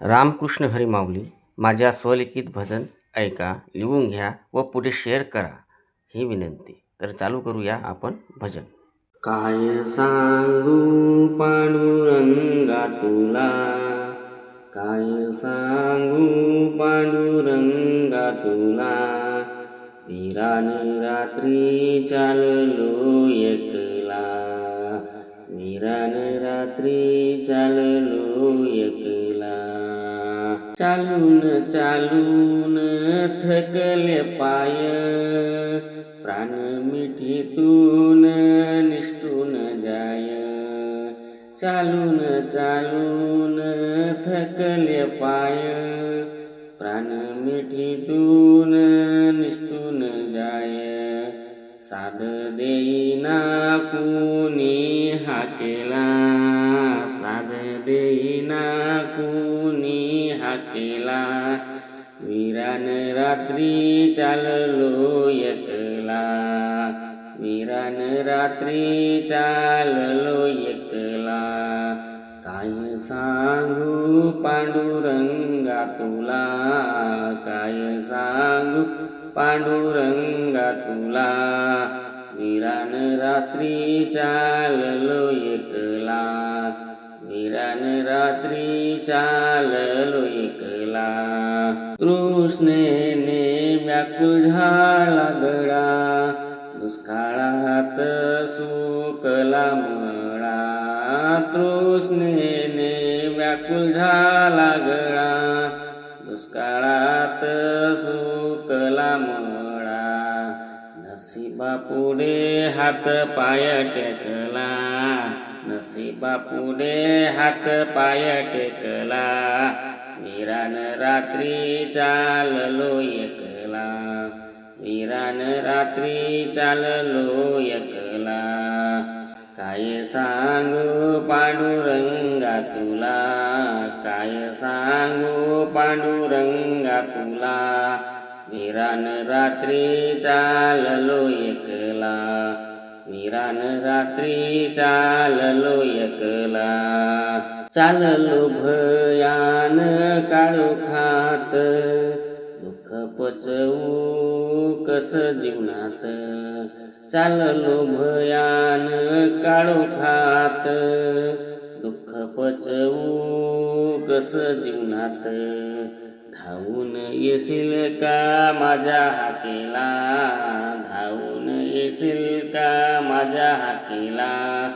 रामकृष्ण हरी माऊली माझ्या स्वलिखित भजन ऐका लिहून घ्या व पुढे शेअर करा ही विनंती. तर चालू करूया आपण भजन. काय सांगू पांडुरंगा तुला? काय सांगू पांडुरंगा तुला? वीरान रात्री चाललो एकला. वीरान रात्री चाललो एकला. चालून चालून थकले पाय. प्राण मिठीतून निष्ठून जाय. चालून चालून थकले पाय. प्राण मिठीतून निष्ठून जाय. साध देईना कुणी हाकेला साध देईना कुणी केला वीरान रात्री चाललो एकला. वीरान रात्री चाललो एकला. काय सांगू पांडुरंगा तुला? काय सांगू पांडुरंगा तुला? वीरान रात्री चाललो एकला. वीरान रात्री चाललो एकला तृष्णेने व्याकुल झाला गळा दुष्काळात सुकला मळा. तृष्णेने व्याकुल झाला गळा दुष्काळात सुकला मळा. नशिबा पुढे हात पाय टेकला. नसीबा पुढे हात पाय टेकला. वीरान रात्री चाललो एकला. वीरान रात्री चाललो एकला. काय सांगू पांडुरंगा तुला? काय सांगू पांडुरंगा तुला? वीरान रात्री चाललो एकला. वीरान रात्री चाललो एकला. चाललो भयान काळू खात. दुःख पचवू कस जीवनात? चाललो भयान काळू खात. दुःख पचवू कस जीवनात? धावून येशील का माझ्या हाकेला? धावून येशील का माझ्या हाकेला.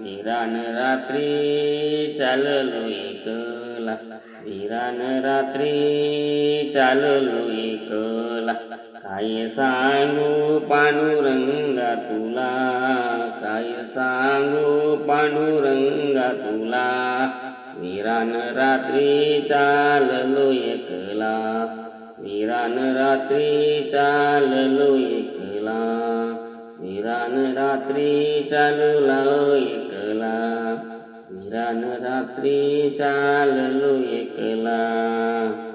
वीरान रात्री चाललो एकला. वीरान रात्री चाललो एकला. काय सांगू पांडुरंगा तुला? काय सांगू पांडुरंगा तुला? वीरान रात्री चाललो एकला. वीरान रात्री चाललो एकला. विरान रात्री चाललो एकला. विरान रात्री चाललो एकला.